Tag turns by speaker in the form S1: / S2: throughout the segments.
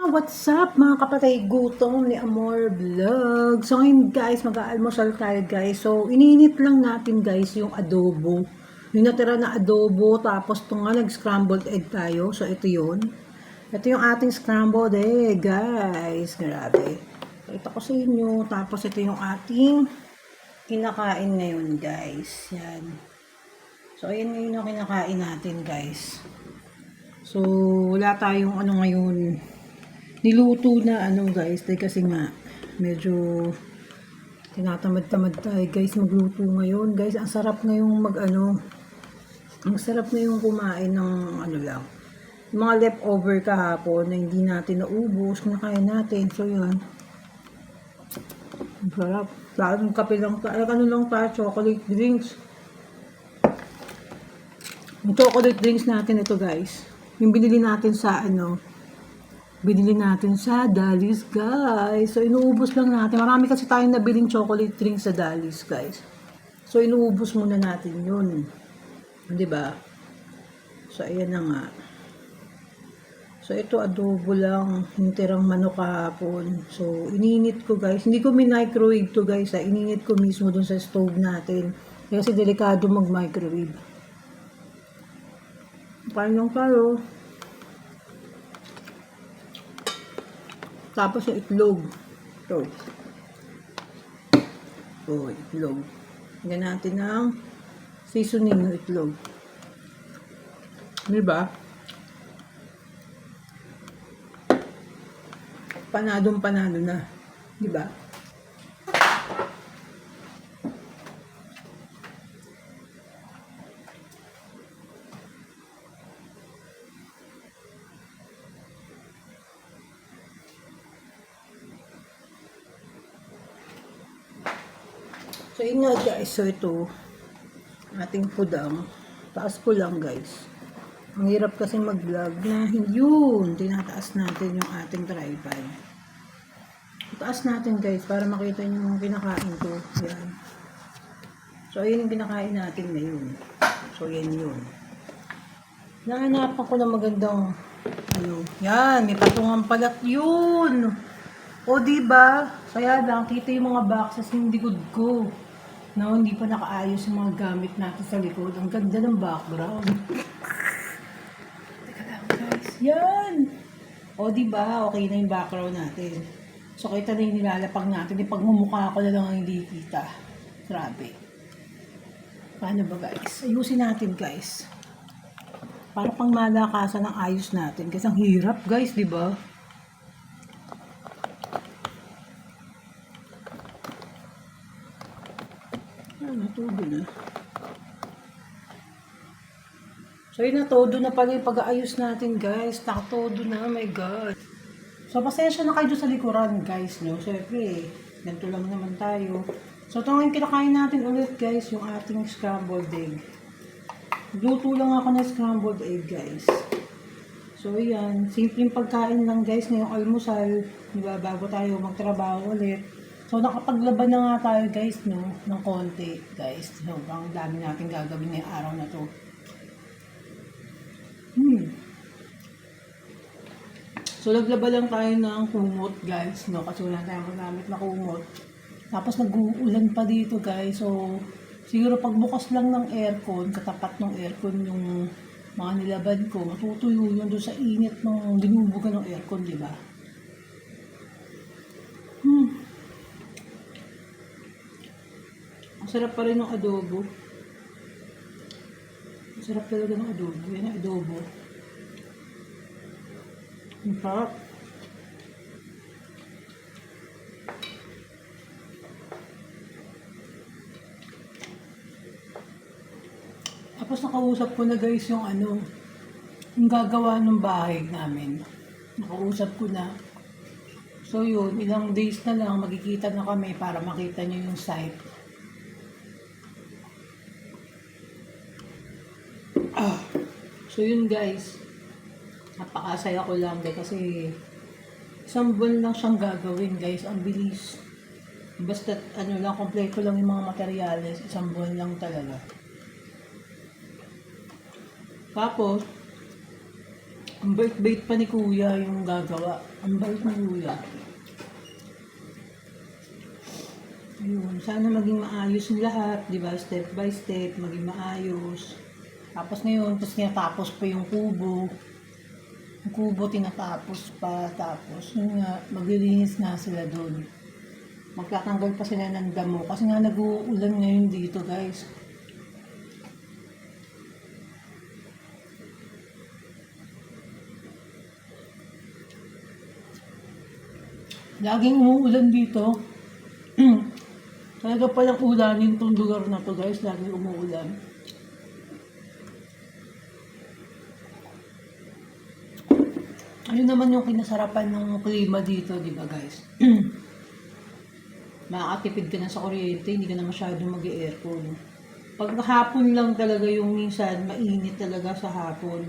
S1: What's up mga kapatay gutom ni Amor Vlog? So ngayon guys, mag-aalmusal tayo guys. So ininit lang natin guys yung adobo. Yung natira na adobo, tapos ito nga nag-scrambled egg tayo. So ito yun. Ito yung ating scrambled egg guys. Grabe. Ito ko sa inyo. Tapos ito yung ating kinakain ngayon guys. Yan. So ayan ngayon yung kinakain natin guys. So wala tayong ano ngayon niluto na ano guys. Dahil kasi nga medyo tinatamad-tamad tayo guys magluto ngayon. Guys ang sarap ngayong mag ano ang sarap ngayong kumain ng ano lang yung mga leftover kahapon na hindi natin naubos kinakain natin. So yun. Ang sarap. Lalo ng kape lang ano lang tayo chocolate drinks. Yung chocolate drinks natin ito guys yung binili natin sa ano binili natin sa Dalis, guys. So, inuubos lang natin. Marami kasi tayong nabiling chocolate drink sa Dalis, guys. So, inuubos muna natin yun. Ba? So, ayan na nga. So, ito adobo lang. Yung tirang manok kahapon. So, ininit ko, guys. Hindi ko min-microwave to, guys. Ha? Ininit ko mismo dun sa stove natin. Kasi delikado mag-microwave. Parang yung taro. Tapos yung itlog. Ito. Oh, itlog. Lagyan natin ng seasoning ng itlog. Di ba? Panadong panado na. Di ba? So, yun nga guys. So, ito, ating pudang. Taas ko lang guys. Ang hirap kasi mag-vlog na yun, tinataas natin yung ating tripod. Taas natin guys para makita nyo yung kinakain ko. Yan. So, ayun yung kinakain natin ngayon. So, yan yun. Nahanapan ko na magandang ano. Yan, may patungan palat yun. O, di ba? Kaya lang, kita yung mga boxes yung likod ko. No, hindi pa nakaayos yung mga gamit natin sa likod. Ang ganda ng background. Teka lang, guys. Yan! O, di ba? Okay na yung background natin. So, kita na yung nilalapag natin. Yung pagmumukha ko na lang ang hindi kita. Grabe. Paano ba, guys? Ayusin natin, guys. Para pang malakasan ang ayos natin. Kasi ang hirap, guys, di ba? Natudo na. So, yun na, todo na pala yung pag-aayos natin, guys. Nakatodo na, my God. So, pasensya na kayo sa likuran, guys, no? Siyempre, ganito lang naman tayo. So, ito ngayon kinakain natin ulit, guys, yung ating scrambled egg. Luto lang ako ng scrambled egg, guys. So, yan. Simpleng pagkain lang, guys, ngayong almusal. Diba, bago tayo magtrabaho ulit. So, nakapaglaban na nga tayo, guys, no? Ng konti, guys. So, ang dami natin gagawin ngayong araw na to. Hmm. So, naglaba lang tayo ng kumot, guys, no? Kasi wala tayong magamit na kumot. Tapos, nag-uulan pa dito, guys. So, siguro pagbukas lang ng aircon, katapat ng aircon yung mga nilaban ko, matutuyo yun doon sa init ng dinubugan ng aircon, di ba? Hmm. Ang sarap pa rin ng adobo. Sarap talaga ng adobo. Yan ang adobo. Ang sarap. Tapos nakausap ko na guys yung ano, yung gagawa ng bahay namin. Nakausap ko na. So yun, ilang days na lang magkikita na kami para makita niyo yung site. So yun guys, napakasaya ko lang dahil kasi isang buwan lang siyang gagawin guys, ang bilis. Basta ano lang, kompleto lang yung mga materyales, isang buwan lang talaga. Tapos, Ang bait-bait pa ni kuya yung gagawa. Ang bait ni kuya. Ayun, sana maging maayos yung lahat, di ba? Step by step, maging maayos. Tapos ngayon, tapos tinatapos pa yung kubo. Yung kubo tinatapos pa, tapos yun nga, maglilinis nga sila doon. Magtatanggal pa sila ng damo. Kasi nga nag-uulan ngayon dito, guys. Laging umuulan dito. Talaga palang ulanin tong lugar na to guys. Laging umuulan. Ayun naman yung kinasarapan ng klima dito, di ba guys? Makakatipid ka na sa kuryente, hindi ka na masyadong mag-aircon. Pag lang talaga yung minsan, mainit talaga sa hapon.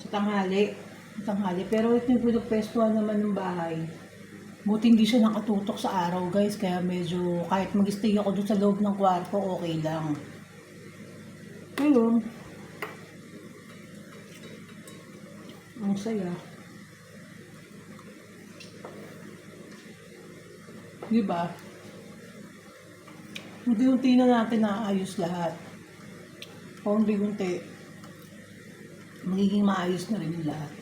S1: Sa tanghali. Sa tanghali. Pero ito yung pinagpestuhan naman ng bahay. Buti hindi siya nakatutok sa araw guys, kaya medyo kahit mag-stay ako doon sa loob ng kwarto, okay lang. Ayun. Ang saya. Di ba? Unti-unti na natin naayos lahat. Paunti-unti. Magiging maayos na rin yung lahat.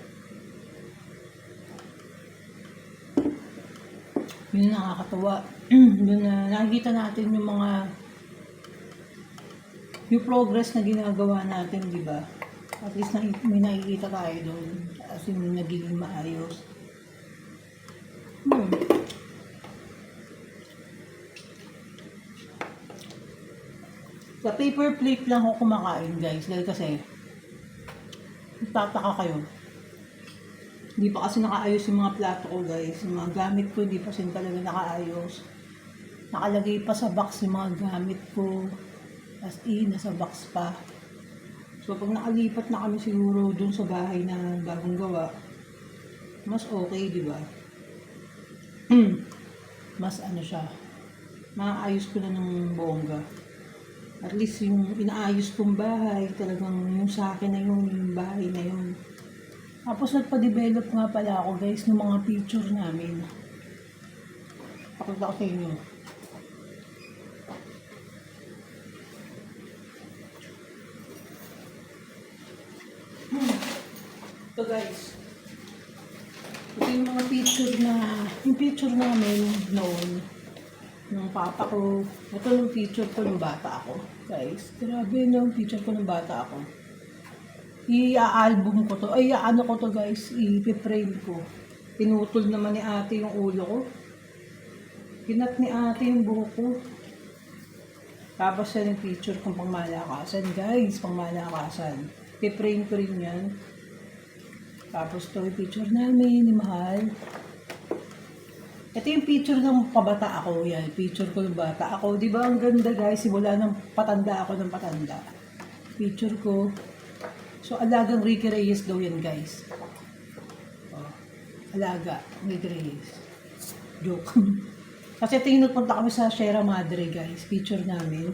S1: Yun ang nakakatawa. Yun na nakikita natin yung mga yung progress na ginagawa natin, di ba? At least may nakikita tayo doon. As in, nagiging maayos. Hmm. Sa paper plate lang ako kumakain, guys. Dahil kasi, tataka kayo. Hindi pa kasi nakaayos yung mga plato ko, guys. Yung mga gamit ko, hindi pa sin talaga nakaayos. Nakalagay pa sa box yung mga gamit ko. As in, nasa box pa. So, pag nakalipat na kami siguro dun sa bahay na bagong gawa, mas okay, di ba? mas ano siya, maayos ko na ng bongga. At least yung inaayos kong bahay, talagang yung sa akin na yun, yung bahay na yun. Tapos nagpa-develop nga pala ako guys ng mga picture namin. Pakita ko sa inyo. Hmm. Ito guys. Ito yung mga picture na, yung picture namin noon ng papa ko. Ito yung picture ko ng bata ako. Guys, grabe yung picture ko ng bata ako. I-album ko to. Ay, ano ko to guys, i-frame ko. Pinutol naman ni ate yung ulo ko. Kinat ni ate yung buhok ko. Tapos yan yung picture kong pangmalakasan. Guys, pangmalakasan. I-frame ko rin yan. Tapos to yung picture namin ni Mahal. Ito yung picture ng pabata ako. Yan, picture ko ng bata ako. Di ba ang ganda guys? Simula ng patanda ako ng patanda. Picture ko. So, alagang Ricky Reyes daw yan guys. Oh, alaga, Ricky Reyes. Joke. Kasi ito yung nagpunta kami sa Sierra Madre guys. Picture namin.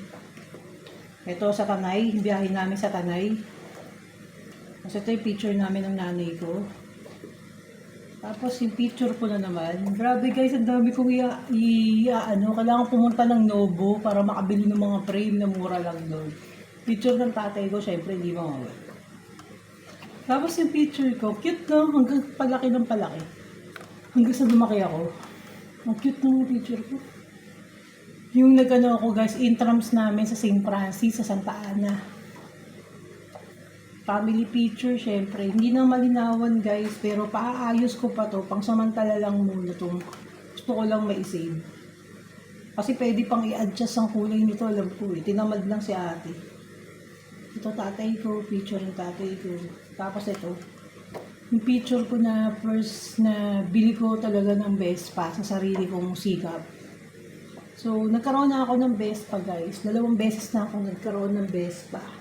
S1: Ito sa Tanay. Biyahe namin sa Tanay. Kasi ito yung picture namin ng nanay ko. Tapos yung picture ko na naman. Grabe guys, ang dami kong iya, iya ano, kailangan pumunta ng Novo para makabili ng mga frame na mura lang doon. Picture ng tatay ko, syempre hindi mawawala. Tapos yung picture ko, cute lang, hanggang palaki ng palaki. Hanggang sa lumaki ako. Ang cute ng picture ko. Yung nagano ako guys, intrams namin sa St. Francis, sa Santa Ana family picture, syempre. Hindi na malinawan, guys, pero paaayos ko pa to. Pang samantala lang muna tong gusto ko lang mai-save. Kasi pwede pang i-adjust ang kulay nito, alam ko eh. Tinamad lang si ate. Ito tatay ko, picture ng tatay ko. Tapos ito, yung picture ko na first na bili ko talaga ng Vespa sa sarili kong sikap. So, nagkaroon na ako ng Vespa, guys. Dalawang beses na ako nagkaroon ng Vespa.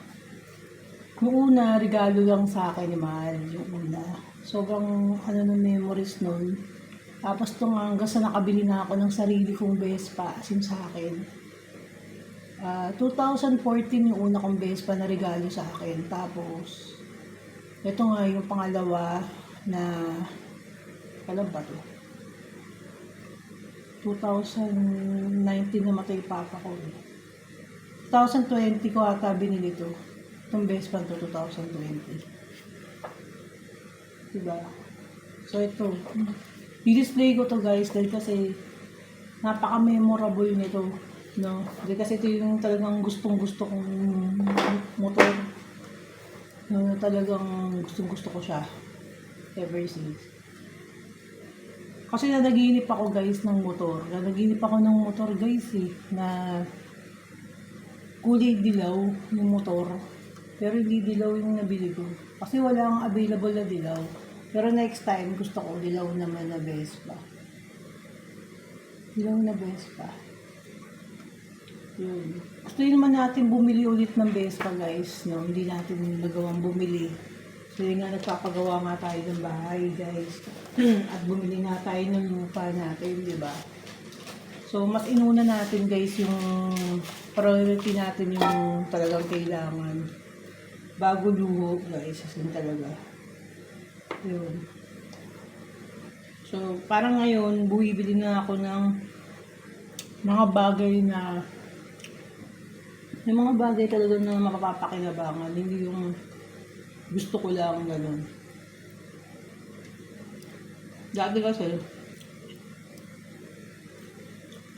S1: Yung una, regalo lang sa akin ni Mahal. Yung una. Sobrang ano ng memories nun. Tapos itong hanggang sa nakabili na ako ng sarili kong Vespa, as in sa akin. Ah, 2014 yung una kong Vespa na regalo sa akin. Tapos, Ito nga yung pangalawa na kailan ba to? 2019 namatay papa ko. eh. 2020 ko ata binili to. Itong Vespa to 2020. Diba? So ito, i-display ko to guys dahil kasi napaka-memorable nito. No? Dahil kasi ito yung talagang gustong gusto kong motor. No, talagang gustong gusto ko siya. Ever since. Kasi nanaginip ako guys ng motor. Nanaginip ako ng motor guys eh. Na kulay dilaw yung motor. Pero hindi dilaw yung nabili ko. Kasi wala ang available na dilaw. Pero next time gusto ko dilaw naman na Vespa. Dilaw na Vespa. Yun. Gusto yun naman natin bumili ulit ng Vespa guys. No? Hindi natin nagawang bumili. Yun nga nagpapagawa nga tayo ng bahay guys. At bumili nga tayo ng lupa natin, di ba? So mas inuna natin guys yung priority natin yung talagang kailangan. Bago luho guys, as in talaga. Yun. So parang ngayon, buwibili na ako ng mga bagay na yung mga bagay talaga na mapapakinabangan, hindi yung gusto ko lang ganun. Dati kasi,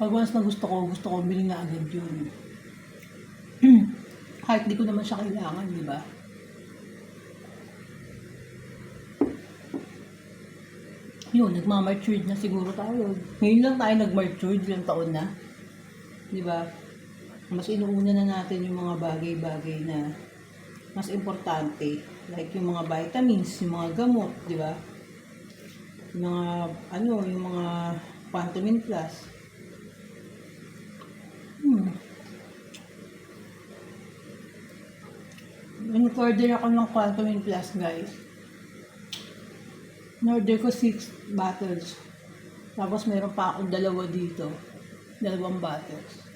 S1: pag once na gusto ko, gusto ko, bili na agad yun. Kahit di ko naman siya kailangan, di ba? Yun, nagmamatured na siguro tayo. Ngayon lang tayo nag-matured, ilang taon na. Di ba? Mas inuuna na natin yung mga bagay-bagay na mas importante. Like yung mga vitamins, yung mga gamot, di ba? Yung mga, ano, yung mga Quantumin Plus. Hmm. In-order ako ng Quantumin Plus, guys. In-order ko 6 bottles. Tapos meron pa akong dalawa dito. Dalawang bottles.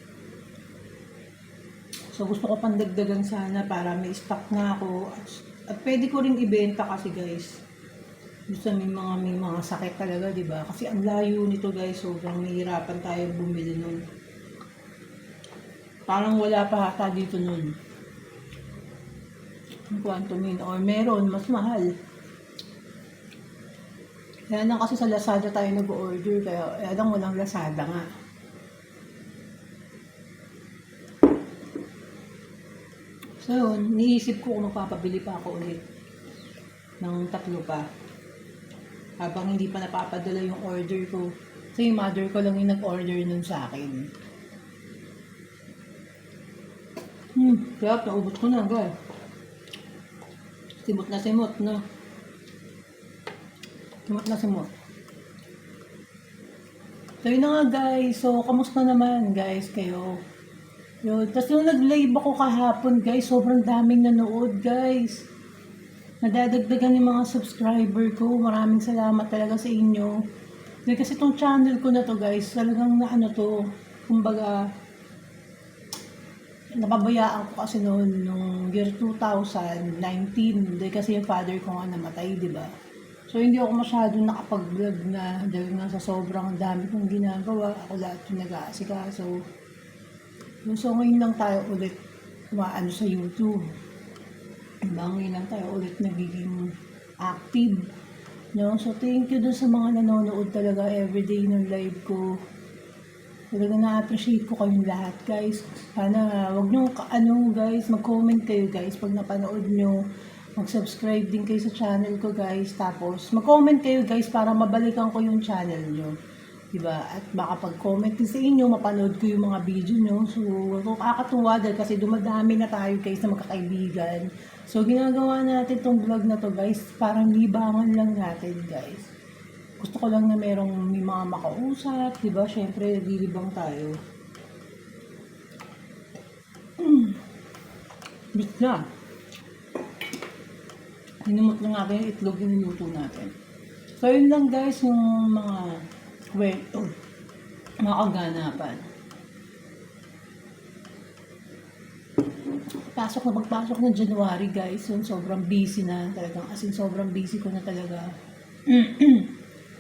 S1: So gusto ko pandagdagan sana para may stock na ako. At, at pwede ko ring ibenta kasi guys. Gusto may mga may mga sakit talaga, 'di ba? Kasi ang layo nito guys, sobrang mahirapan tayo bumili nun. Parang wala pa hata dito nun. Ang Quantumin or meron mas mahal. Kaya lang kasi sa Lazada tayo nag-order kaya kaya lang walang Lazada nga. So yun, niisip ko kung magpapabili pa ako ulit ng tatlo pa. Habang hindi pa napapadala yung order ko. Kasi yung mother ko lang yung nag-order nun sa akin. Hmm, kaya naubot ko na guys. Simot na simot, no? Simot na simot. So yun na nga guys. So, kamusta naman guys kayo? Yun. Tapos nung nag-live ako kahapon guys, sobrang daming nanood guys. Nadadagdagan yung mga subscriber ko. Maraming salamat talaga sa inyo. Kasi itong channel ko na to guys, talagang na ano to, kumbaga, napabayaan ko kasi noon, nung year 2019. Dahil kasi yung father ko nga namatay, di ba? So, hindi ako masyadong nakapag-vlog na dahil nga sa sobrang dami kong ginagawa. Ako lahat yung nag-aasikaso. So, ngayon lang tayo ulit umaano sa YouTube. Diba? Ngayon lang tayo ulit nagiging active. No? So, thank you dun sa mga nanonood talaga everyday ng live ko. Talaga na-appreciate ko kayong lahat, guys. Sana, wag nyo, ano, guys, mag-comment kayo, guys, pag napanood nyo. Mag-subscribe din kayo sa channel ko, guys. Tapos, mag-comment kayo, guys, para mabalikan ko yung channel nyo. Diba? At baka pag-comment din sa inyo, mapanood ko yung mga video nyo. So, kakatuwa dahil kasi dumadami na tayo, guys, na magkakaibigan. So, ginagawa natin tong vlog na to, guys, parang libangan lang natin, guys gusto ko lang na merong may mga makausap, di ba? Siyempre, lilibang tayo. Mm. Bit na. Hinimot lang natin yung itlog yung niluto natin. So, yun lang guys, yung mga kwento, mga kaganapan. pasok na pagpasok ng January guys, yun sobrang busy na talagang as in sobrang busy ko na talaga.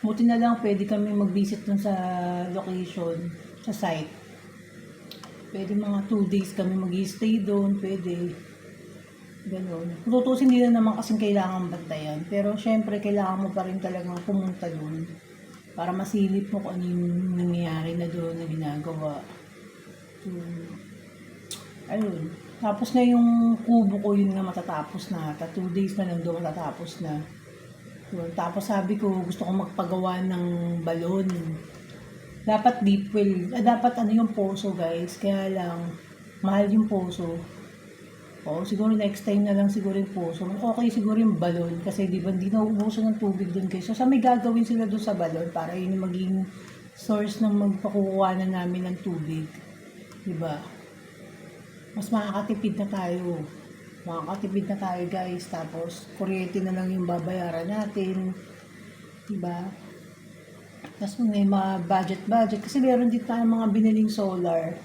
S1: Buti na lang pwede kami mag-visit dun sa location, sa site. Pwede mga 2 days kami mag-stay doon, pwede. Ganon. Tutusin hindi na naman kasing kailangan bantayan. Pero syempre, kailangan mo pa rin talagang pumunta doon para masilip mo kung ano yung nangyayari na doon na ginagawa. So, ayun. Tapos na yung kubo ko, yun na matatapos na. Ta two days na lang doon matatapos na. Yun. Tapos sabi ko, gusto ko magpagawa ng balon. Dapat deep well. Ah, dapat ano yung poso, guys. Kaya lang, mahal yung poso. Oo, siguro next time na lang siguro yung poso. Okay siguro yung balon kasi di ba hindi na uubusan ng tubig doon guys. So sa may gagawin sila doon sa balon para yun maging source ng magpakukuha na namin ng tubig. Di ba? Mas makakatipid na tayo. Makakatipid na tayo guys. Tapos kuryente na lang yung babayaran natin. Di ba? Tapos may mga budget-budget. Kasi meron din tayo mga biniling solar.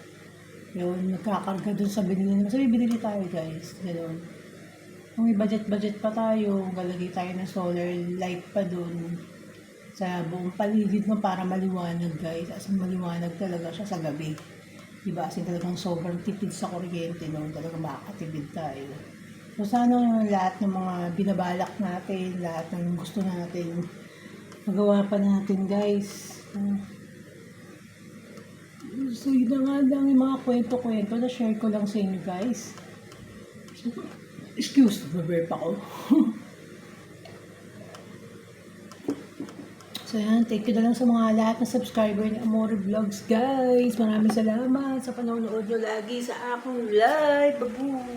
S1: Yun, nagkakarga dun sa binili. Sabi, binili tayo guys. Ganun. Kung may budget-budget pa tayo, galagay tayo ng solar light pa dun sa buong paligid mo para maliwanag guys. As maliwanag talaga siya sa gabi. Diba? As in, talagang sobrang tipid sa kuryente no? Talagang makakatipid tayo. So, sana lahat ng mga binabalak natin, lahat ng gusto natin, magawa pa natin guys. So, yun na nga lang yung mga kwento-kwento na share ko lang sa inyo, guys. Excuse, baburp ako. so, yan. Thank you na lang sa mga lahat na subscriber ni Amore Vlogs, guys. Maraming salamat sa panonood nyo lagi sa akong live. Babu!